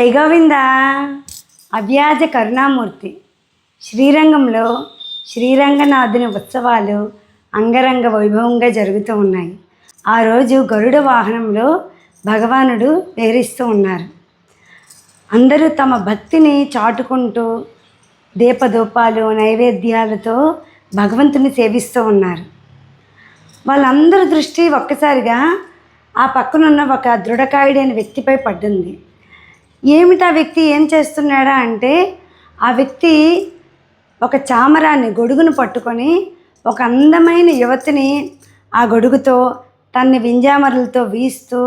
జై గోవింద. అవ్యాజ కరుణామూర్తి. శ్రీరంగంలో శ్రీరంగనాథుని ఉత్సవాలు అంగరంగ వైభవంగా జరుగుతూ ఉన్నాయి. ఆ రోజు గరుడ వాహనంలో భగవానుడు విహరిస్తూ ఉన్నారు. అందరూ తమ భక్తిని చాటుకుంటూ దీపధూపాలు నైవేద్యాలతో భగవంతుని సేవిస్తూ ఉన్నారు. వాళ్ళందరి దృష్టి ఒక్కసారిగా ఆ పక్కనున్న ఒక దృఢకాయుడైన వ్యక్తిపై పడ్డింది. ఏమిటి ఆ వ్యక్తి ఏం చేస్తున్నాడా అంటే ఆ వ్యక్తి ఒక చామరాన్ని గొడుగును పట్టుకొని ఒక అందమైన యువతిని ఆ గొడుగుతో తన్ని వింజామరలతో వీస్తూ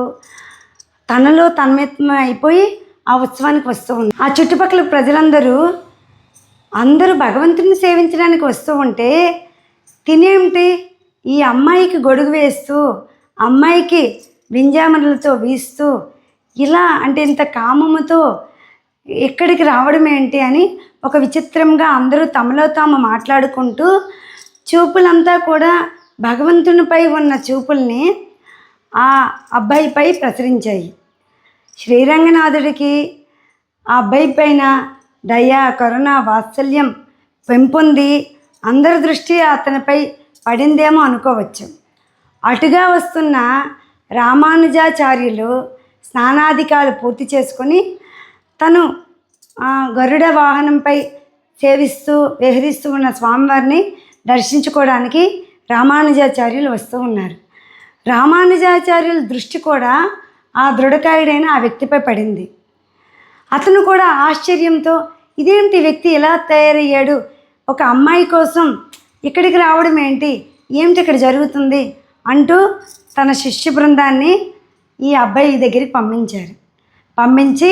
తనలో తన్మయత్వం అయిపోయి ఆ ఉత్సవానికి వస్తూ ఉంది. ఆ చుట్టుపక్కల ప్రజలందరూ అందరూ భగవంతుని సేవించడానికి వస్తూ ఉంటే తినేమిటి? ఈ అమ్మాయికి గొడుగు వేస్తూ అమ్మాయికి వింజామరలతో వీస్తూ ఇలా అంటే ఇంత కామముతో ఎక్కడికి రావడం ఏంటి అని ఒక విచిత్రంగా అందరూ తమలో తాము మాట్లాడుకుంటూ చూపులంతా కూడా భగవంతునిపై ఉన్న చూపుల్ని ఆ అబ్బాయిపై ప్రసరించాయి. శ్రీరంగనాథుడికి ఆ అబ్బాయి పైన దయ కరుణ వాత్సల్యం పెంపొంది అందరి దృష్టి అతనిపై పడిందేమో అనుకోవచ్చు. అటుగా వస్తున్న రామానుజాచార్యులు స్నానాధికాలు పూర్తి చేసుకొని తను ఆ, గరుడ వాహనంపై సేవిస్తూ విహరిస్తూ ఉన్న స్వామివారిని దర్శించుకోవడానికి రామానుజాచార్యులు వస్తూ ఉన్నారు. రామానుజాచార్యుల దృష్టి కూడా ఆ దృఢకాయుడైన ఆ వ్యక్తిపై పడింది. అతను కూడా ఆశ్చర్యంతో ఇదేంటి వ్యక్తి ఎలా తయారయ్యాడు? ఒక అమ్మాయి కోసం ఇక్కడికి రావడం ఏంటి? ఏమిటి ఇక్కడ జరుగుతుంది? అంటూ తన శిష్య బృందాన్ని ఈ అబ్బాయి దగ్గరికి పంపించారు. పంపించి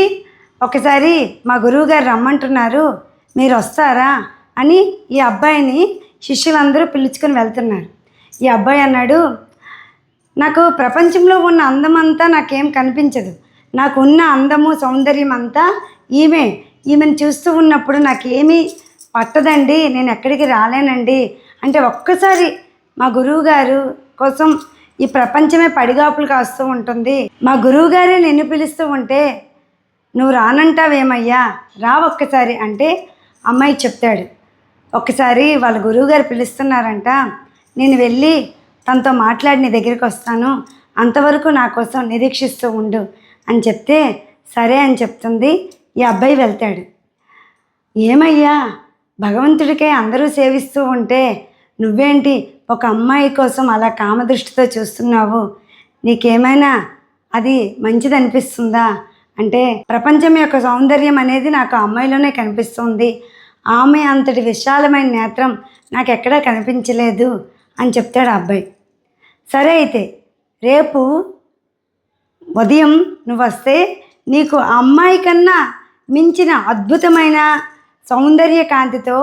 ఒకసారి మా గురువుగారు రమ్మంటున్నారు మీరు వస్తారా అని ఈ అబ్బాయిని శిష్యులందరూ పిలుచుకొని వెళ్తున్నారు. ఈ అబ్బాయి అన్నాడు నాకు ప్రపంచంలో ఉన్న అందమంతా నాకేం కనిపించదు. నాకు ఉన్న అందము సౌందర్యం అంతా ఈమె. ఈమెను చూస్తూ ఉన్నప్పుడు నాకేమీ పట్టదండి నేను ఎక్కడికి రాలేనండి. అంటే ఒక్కసారి మా గురువు గారు కోసం ఈ ప్రపంచమే పడిగాపులు కాస్తూ ఉంటుంది. మా గురువు గారే నిన్ను పిలుస్తూ ఉంటే నువ్వు రానంటావేమయ్యా? రా ఒక్కసారి అంటే అమ్మాయి చెప్తాడు. ఒక్కసారి వాళ్ళ గురువుగారు పిలుస్తున్నారంట నేను వెళ్ళి తనతో మాట్లాడి నీ దగ్గరికి వస్తాను. అంతవరకు నా కోసం నిరీక్షిస్తూ ఉండు అని చెప్తే సరే అని చెప్తుంది. ఈ అబ్బాయి వెళ్తాడు. ఏమయ్యా? భగవంతుడికే అందరూ సేవిస్తూ ఉంటే నువ్వేంటి ఒక అమ్మాయి కోసం అలా కామదృష్టితో చూస్తున్నావు. నీకేమైనా అది మంచిది అనిపిస్తుందా అంటే ప్రపంచం యొక్క సౌందర్యం అనేది నాకు ఆ అమ్మాయిలోనే కనిపిస్తుంది. ఆమె అంతటి విశాలమైన నేత్రం నాకు ఎక్కడా కనిపించలేదు అని చెప్తాడు ఆ అబ్బాయి. సరే అయితే రేపు ఉదయం నువ్వు వస్తే నీకు ఆ అమ్మాయి కన్నా మించిన అద్భుతమైన సౌందర్య కాంతితో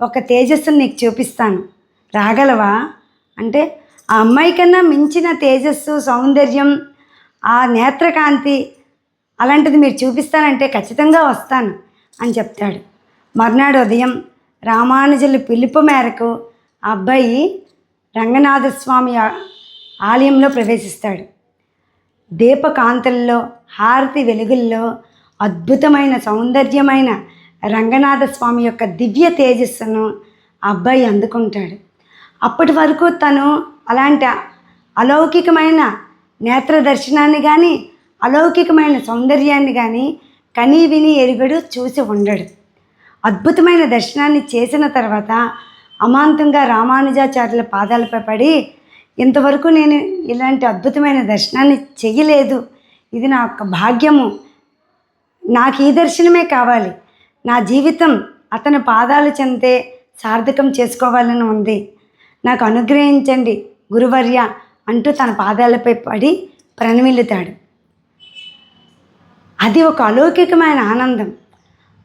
ఒక తేజస్సును నీకు చూపిస్తాను. రాగలవా? అంటే ఆ అమ్మాయి కన్నా మించిన తేజస్సు సౌందర్యం ఆ నేత్రకాంతి అలాంటిది మీరు చూపిస్తానంటే ఖచ్చితంగా వస్తాను అని చెప్తాడు. మర్నాడు ఉదయం రామానుజుల పిలుపు మేరకు ఆ అబ్బాయి రంగనాథస్వామి ఆలయంలో ప్రవేశిస్తాడు. దీపకాంతుల్లో హారతి వెలుగుల్లో అద్భుతమైన సౌందర్యమైన రంగనాథస్వామి యొక్క దివ్య తేజస్సును అబ్బాయి అందుకుంటాడు. అప్పటి వరకు తను అలాంటి అలౌకికమైన నేత్ర దర్శనాన్ని కానీ అలౌకికమైన సౌందర్యాన్ని కానీ కనీ విని ఎరుగడు చూసి ఉండడు. అద్భుతమైన దర్శనాన్ని చేసిన తర్వాత అమాంతంగా రామానుజాచార్యుల పాదాలపై పడి ఇంతవరకు నేను ఇలాంటి అద్భుతమైన దర్శనాన్ని చెయ్యలేదు. ఇది నా యొక్క భాగ్యము. నాకు ఈ దర్శనమే కావాలి. నా జీవితం అతని పాదాలు చెందే సార్థకం చేసుకోవాలని ఉంది. నాకు అనుగ్రహించండి గురువర్య అంటూ తన పాదాలపై పడి ప్రణమిల్లుతాడు. అది ఒక అలౌకికమైన ఆనందం.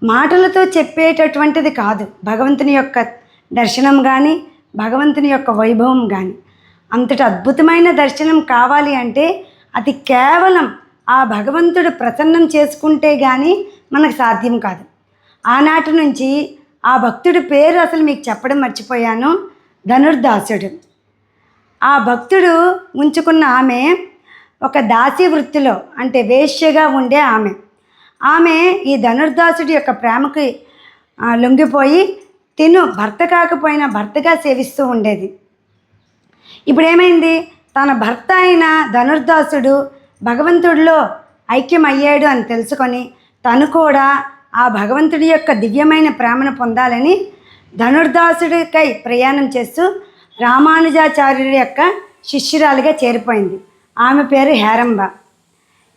మాటలతో చెప్పేటటువంటిది కాదు భగవంతుని యొక్క దర్శనం కానీ భగవంతుని యొక్క వైభవం కానీ అంతటి అద్భుతమైన దర్శనం కావాలి అంటే అది కేవలం ఆ భగవంతుడు ప్రసన్నం చేసుకుంటే కానీ మనకు సాధ్యం కాదు. ఆనాటి నుంచి ఆ భక్తుడి పేరు అసలు మీకు చెప్పడం మర్చిపోయాను. ధనుర్దాసుడు. ఆ భక్తుడు ఉంచుకున్న ఆమె ఒక దాసీ వృత్తిలో అంటే వేశ్యగా ఉండే ఆమె. ఆమె ఈ ధనుర్దాసుడి యొక్క ప్రేమకి లొంగిపోయి తిను భర్త కాకపోయినా భర్తగా సేవిస్తూ ఉండేది. ఇప్పుడు ఏమైంది తన భర్త అయిన ధనుర్దాసుడు భగవంతుడిలో ఐక్యమయ్యాడు అని తెలుసుకొని తను కూడా ఆ భగవంతుడి యొక్క దివ్యమైన ప్రేమను పొందాలని ధనుర్దాసుడికై ప్రయాణం చేస్తూ రామానుజాచార్యుడి యొక్క శిష్యురాలిగా చేరిపోయింది. ఆమె పేరు హేరంబ.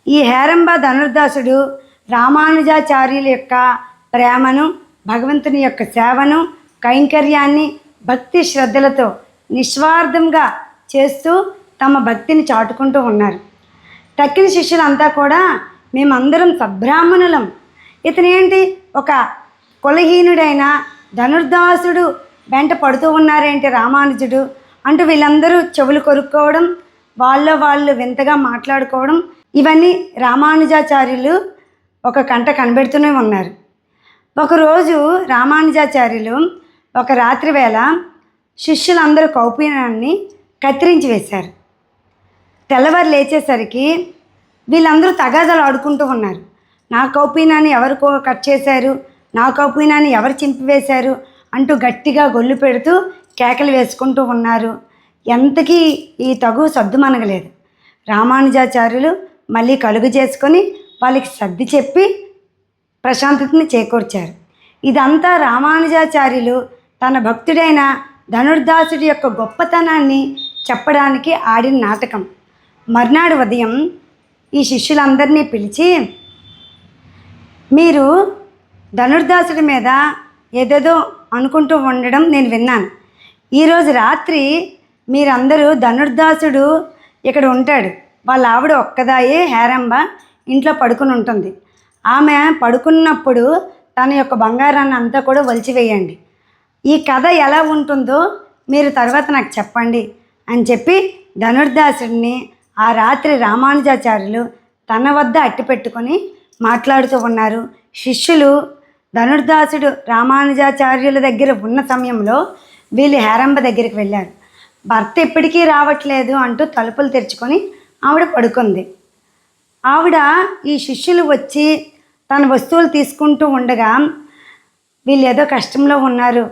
ఈ హేరంబ ధనుర్దాసుడు రామానుజాచార్యుల యొక్క ప్రేమను భగవంతుని యొక్క సేవను కైంకర్యాన్ని భక్తి శ్రద్ధలతో నిస్వార్థంగా చేస్తూ తమ భక్తిని చాటుకుంటూ ఉన్నారు. తక్కిన శిష్యులంతా కూడా మేమందరం సబ్రాహ్మణులం ఇతనేంటి? ఒక కులహీనుడైన ధనుర్దాసుడు వెంట పడుతూ ఉన్నారేంటి రామానుజుడు? అంటూ వీళ్ళందరూ చెవులు కొరుక్కోవడం వాళ్ళ వాళ్ళు వింతగా మాట్లాడుకోవడం ఇవన్నీ రామానుజాచార్యులు ఒక కంట కనబెడుతూనే ఉన్నారు. ఒకరోజు రామానుజాచార్యులు ఒక రాత్రి వేళ శిష్యులందరూ కౌపీనాన్ని కత్తిరించి వేశారు. తెల్లవారు లేచేసరికి వీళ్ళందరూ తగాదాలు ఆడుకుంటూ ఉన్నారు. నా కౌపీనాన్ని ఎవరికో కట్ చేశారు? నా కౌపీనాన్ని ఎవరు చింపివేశారు అంటూ గట్టిగా గొల్లు పెడుతూ కేకలు వేసుకుంటూ ఉన్నారు. ఎంతకీ ఈ తగు సర్దుమనగలేదు. రామానుజాచార్యులు మళ్ళీ కలుగు చేసుకొని వాళ్ళకి సర్ది చెప్పి ప్రశాంతతని చేకూర్చారు. ఇదంతా రామానుజాచార్యులు తన భక్తుడైన ధనుర్దాసుడి యొక్క గొప్పతనాన్ని చెప్పడానికి ఆడిన నాటకం. మర్నాడు ఉదయం ఈ శిష్యులందరినీ పిలిచి మీరు ధనుర్దాసుడి మీద ఏదేదో అనుకుంటూ ఉండడం నేను విన్నాను. ఈరోజు రాత్రి మీరందరూ ధనుర్దాసుడు ఇక్కడ ఉంటాడు. వాళ్ళ ఆవిడ ఒక్కదాయే హేరంబ ఇంట్లో పడుకుని ఉంటుంది. ఆమె పడుకున్నప్పుడు తన యొక్క బంగారాన్ని అంతా కూడా వలిచివేయండి ఈ కథ ఎలా ఉంటుందో మీరు తర్వాత నాకు చెప్పండి అని చెప్పి ధనుర్దాసుడిని ఆ రాత్రి రామానుజాచార్యులు తన వద్ద అట్టి పెట్టుకొని మాట్లాడుతూ ఉన్నారు. శిష్యులు ధనుర్దాసుడు రామానుజాచార్యుల దగ్గర ఉన్న సమయంలో వీళ్ళు హేరంబ దగ్గరికి వెళ్ళారు. భర్త ఎప్పటికీ రావట్లేదు అంటూ తలుపులు తెరుచుకొని ఆవిడ పడుకుంది. ఆవిడ ఈ శిష్యులు వచ్చి తన వస్తువులు తీసుకుంటూ ఉండగా వీళ్ళు ఏదో కష్టంలో ఉన్నారు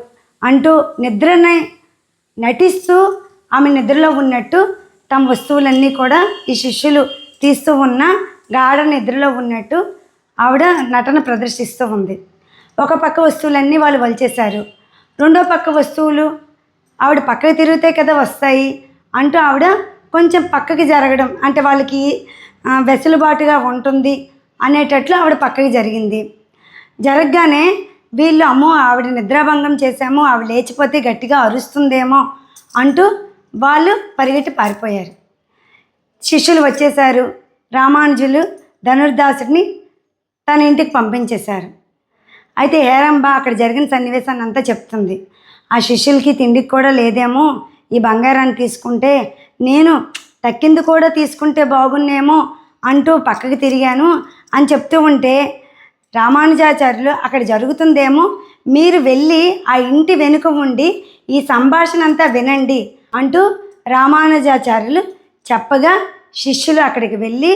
అంటూ నిద్రని నటిస్తూ ఆమె నిద్రలో ఉన్నట్టు తమ వస్తువులన్నీ కూడా ఈ శిష్యులు తీస్తూ ఉన్న గాఢ నిద్రలో ఉన్నట్టు ఆవిడ నటన ప్రదర్శిస్తూ ఉంది. ఒక పక్క వస్తువులన్నీ వాళ్ళు వలిచేశారు. రెండో పక్క వస్తువులు ఆవిడ పక్కకి తిరిగితే కదా వస్తాయి అంటూ ఆవిడ కొంచెం పక్కకి జరగడం అంటే వాళ్ళకి వెసులుబాటుగా ఉంటుంది అనేటట్లు ఆవిడ పక్కకి జరిగింది. జరగగానే వీళ్ళు అమ్మో ఆవిడ నిద్రాభంగం చేశాము ఆవిడ లేచిపోతే గట్టిగా అరుస్తుందేమో అంటూ వాళ్ళు పరిగెట్టి పారిపోయారు. శిష్యులు వచ్చేశారు. రామానుజులు ధనుర్దాసుడిని తన ఇంటికి పంపించేశారు. అయితే హేరంబ అక్కడ జరిగిన సన్నివేశాన్ని అంతా చెప్తుంది. ఆ శిష్యులకి తిండికి కూడా లేదేమో ఈ బంగారాన్ని తీసుకుంటే నేను తక్కింది కూడా తీసుకుంటే బాగున్నేమో అంటూ పక్కకి తిరిగాను అని చెప్తూ ఉంటే రామానుజాచార్యులు అక్కడ జరుగుతుందేమో మీరు వెళ్ళి ఆ ఇంటి వెనుక ఉండి ఈ సంభాషణ అంతా వినండి అంటూ రామానుజాచార్యులు చెప్పగా శిష్యులు అక్కడికి వెళ్ళి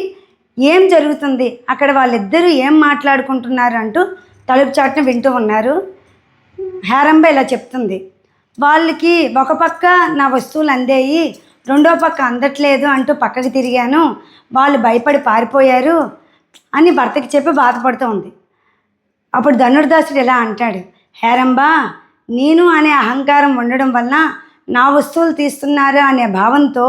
ఏం జరుగుతుంది? అక్కడ వాళ్ళిద్దరూ ఏం మాట్లాడుకుంటున్నారు? అంటూ తలుపు చాటును వింటూ ఉన్నారు. హేరంబ ఇలా చెప్తుంది. వాళ్ళకి ఒక పక్క నా వస్తువులు అందేయి రెండో పక్క అందట్లేదు అంటూ పక్కకి తిరిగాను. వాళ్ళు భయపడి పారిపోయారు అని భర్తకి చెప్పి బాధపడుతూ ఉంది. అప్పుడు ధనుర్దాసుడు ఇలా అంటాడు హేరంబా నేను అనే అహంకారం ఉండడం వల్ల నా వస్తువులు తీస్తున్నారు అనే భావంతో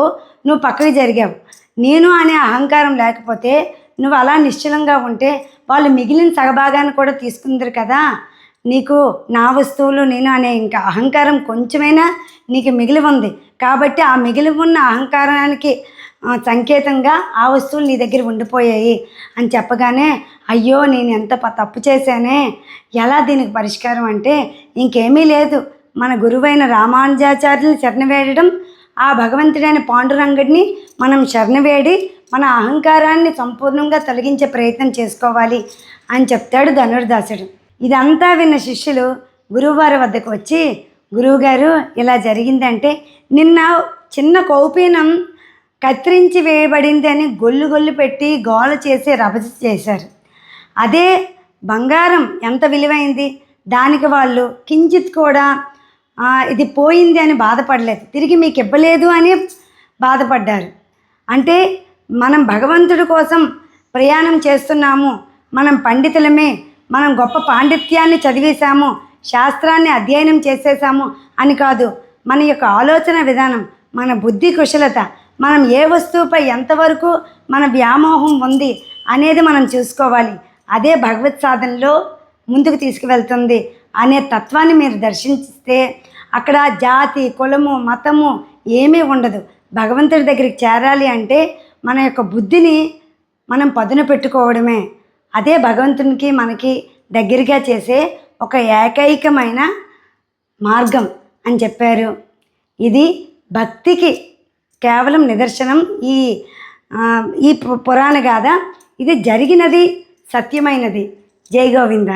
నువ్వు పక్కకి జరిగావు. నేను అనే అహంకారం లేకపోతే నువ్వు అలా నిశ్చలంగా ఉంటే వాళ్ళు మిగిలిన సగభాగాన్ని కూడా తీసుకుందరు కదా. నీకు నా వస్తువులు నేను అనే ఇంకా అహంకారం కొంచెమైనా నీకు మిగిలి ఉంది. కాబట్టి ఆ మిగిలి ఉన్న అహంకారానికి సంకేతంగా ఆ వస్తువులు నీ దగ్గర ఉండిపోయాయి అని చెప్పగానే అయ్యో నేను ఎంత తప్పు చేశానే? ఎలా దీనికి పరిష్కారం అంటే ఇంకేమీ లేదు. మన గురువైన రామానుజాచార్యుని శరణవేయడం ఆ భగవంతుడైన పాండురంగడిని మనం శరణవేడి మన అహంకారాన్ని సంపూర్ణంగా తొలగించే ప్రయత్నం చేసుకోవాలి అని చెప్తాడు ధనుర్దాసుడు. ఇదంతా విన్న శిష్యులు గురువువారి వద్దకు వచ్చి గురువుగారు ఇలా జరిగిందంటే నిన్న చిన్న కౌపీనం కత్తిరించి వేయబడింది అని గొల్లు గొల్లు పెట్టి గోల చేసి రభస చేశారు. అదే బంగారం ఎంత విలువైంది? దానికి వాళ్ళు కించిత్ కూడా ఇది పోయింది అని బాధపడలేదు. తిరిగి మీకు ఇవ్వలేదు అని బాధపడ్డారు. అంటే మనం భగవంతుడి కోసం ప్రయాణం చేస్తున్నాము. మనం పండితులమే. మనం గొప్ప పాండిత్యాన్ని చదివేశాము. శాస్త్రాన్ని అధ్యయనం చేసేసాము అని కాదు. మన యొక్క ఆలోచన విధానం మన బుద్ధి కుశలత మనం ఏ వస్తువుపై ఎంతవరకు మన వ్యామోహం ఉంది అనేది మనం చూసుకోవాలి. అదే భగవత్ సాధనలో ముందుకు తీసుకువెళ్తుంది అనే తత్వాన్ని మీరు దర్శిస్తే అక్కడ జాతి కులము మతము ఏమీ ఉండదు. భగవంతుడి దగ్గరికి చేరాలి అంటే మన యొక్క బుద్ధిని మనం పదును పెట్టుకోవడమే. అదే భగవంతునికి మనకి దగ్గరగా చేసే ఒక ఏకైకమైన మార్గం అని చెప్పారు. ఇది భక్తికి కేవలం నిదర్శనం. ఈ ఈ పురాణ గాథ ఇది జరిగినది సత్యమైనది. జై గోవింద.